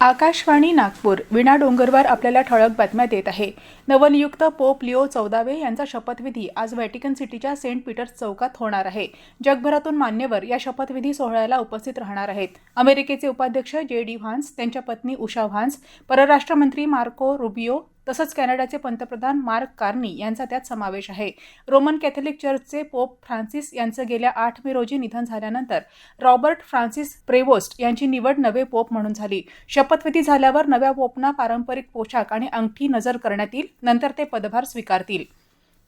आकाशवाणी नागपूर. विणा डोंगरवार आपल्याला ठळक बातम्या देत आहे. नवनियुक्त पोप लिओ चौदावे यांचा शपथविधी आज व्हॅटिकन सिटीच्या सेंट पीटर्स चौकात होणार आहे. जगभरातून मान्यवर या शपथविधी सोहळ्याला उपस्थित राहणार आहेत. अमेरिकेचे उपाध्यक्ष जे डी व्हान्स त्यांच्या पत्नी उषा व्हान्स परराष्ट्र मंत्री मार्को रुबियो तसंच कॅनडाचे पंतप्रधान मार्क कार्नी यांचा त्यात समावेश आहे. रोमन कॅथोलिक चर्चचे पोप फ्रान्सिस यांचं गेल्या आठ मे रोजी निधन झाल्यानंतर रॉबर्ट फ्रान्सिस प्रेवोस्ट यांची निवड नवे पोप म्हणून झाली. शपथविधी झाल्यावर नव्या पोपना पारंपरिक पोशाख आणि अंगठी नजर करण्यात येईल. नंतर ते पदभार स्वीकारतील.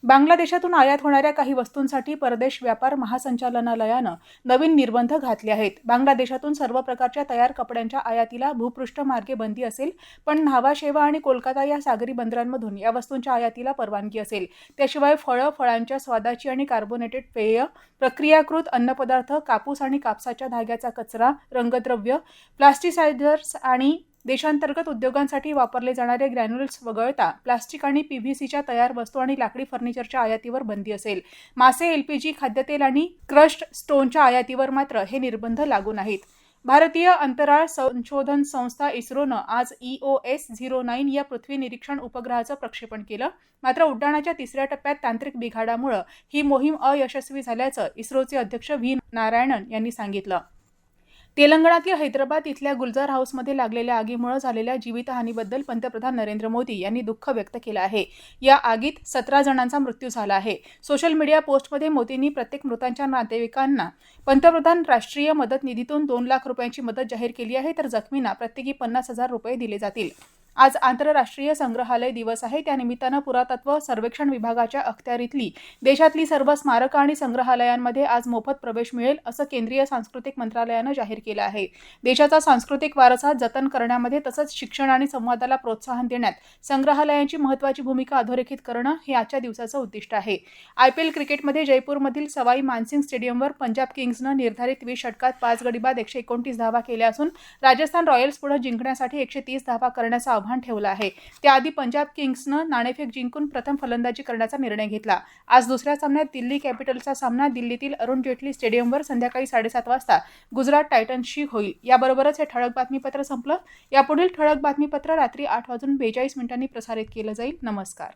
बांगलादेशातून आयात होणाऱ्या काही वस्तूंसाठी परदेश व्यापार महासंचालनालयानं नवीन निर्बंध घातले आहेत. बांगलादेशातून सर्व प्रकारच्या तयार कपड्यांच्या आयातीला भूपृष्ठ मार्गे बंदी असेल पण न्हावा शेवा आणि कोलकाता या सागरी बंदरांमधून या वस्तूंच्या आयातीला परवानगी असेल. त्याशिवाय फळं फळांच्या स्वादाची आणि कार्बोनेटेड पेय प्रक्रियाकृत अन्नपदार्थ कापूस आणि कापसाच्या धाग्याचा कचरा रंगद्रव्य प्लास्टिसायझर्स आणि देशांतर्गत उद्योगांसाठी वापरले जाणारे ग्रॅन्युल्स वगळता प्लास्टिक आणि पीव्हीसीच्या तयार वस्तू आणि लाकडी फर्निचरच्या आयातीवर बंदी असेल. मासे एलपीजी खाद्यतेल आणि क्रश्ड स्टोनच्या आयातीवर मात्र हे निर्बंध लागू नाहीत. भारतीय अंतराळ संशोधन संस्था इस्रोनं आज E O S zero nine या पृथ्वी निरीक्षण उपग्रहाचं प्रक्षेपण केलं. मात्र उड्डाणाच्या तिसऱ्या टप्प्यात तांत्रिक बिघाडामुळं ही मोहीम अयशस्वी झाल्याचं इस्रोचे अध्यक्ष व्ही नारायणन यांनी सांगितलं. तेलंगणातील हैदराबाद इथल्या गुलजार हाऊसमध्ये लागलेल्या आगीमुळे झालेल्या जीवितहानीबद्दल पंतप्रधान नरेंद्र मोदी यांनी दुःख व्यक्त केलं आहे. या आगीत सतरा जणांचा मृत्यू झाला आहे. सोशल मीडिया पोस्टमध्ये मोदींनी प्रत्येक मृतांच्या नातेवाईकांना पंतप्रधान राष्ट्रीय मदत निधीतून दोन लाख रुपयांची मदत जाहीर केली आहे तर जखमींना प्रत्येकी पन्नास हजार रुपये दिले जातील. आज आंतरराष्ट्रीय संग्रहालय दिवस आहे. त्यानिमित्तानं पुरातत्व सर्वेक्षण विभागाच्या अखत्यारीतली देशातली सर्व स्मारकं आणि संग्रहालयांमध्ये आज मोफत प्रवेश मिळेल असं केंद्रीय सांस्कृतिक मंत्रालयानं जाहीर केलं आहे. देशाचा सांस्कृतिक वारसा जतन करण्यामध्ये तसंच शिक्षण आणि संवादाला प्रोत्साहन देण्यात संग्रहालयांची महत्वाची भूमिका अधोरेखित करणं हे आजच्या दिवसाचं उद्दिष्ट आहे. आयपीएल क्रिकेटमध्ये जयपूरमधील सवाई मानसिंग स्टेडियमवर पंजाब किंग्जनं निर्धारित वीस षटकात पाच गडी बाद एकशे एकोणतीस धावा केल्या असून राजस्थान रॉयल्स पुढे जिंकण्यासाठी एकशे तीस धावा करण्याचं आव्हान ठेवलं आहे. त्याआधी पंजाब किंग्सनं नाणेफेक जिंकून प्रथम फलंदाजी करण्याचा निर्णय घेतला. आज दुसऱ्या सामन्यात दिल्ली कॅपिटल्सचा सामना दिल्लीतील अरुण जेटली स्टेडियमवर संध्याकाळी साडेसात वाजता गुजरात टायटन्सशी होईल. याबरोबरच हे ठळक बातमीपत्र संपलं. यापुढील ठळक बातमीपत्र रात्री आठ वाजून बेचाळीस मिनिटांनी प्रसारित केलं जाईल. नमस्कार.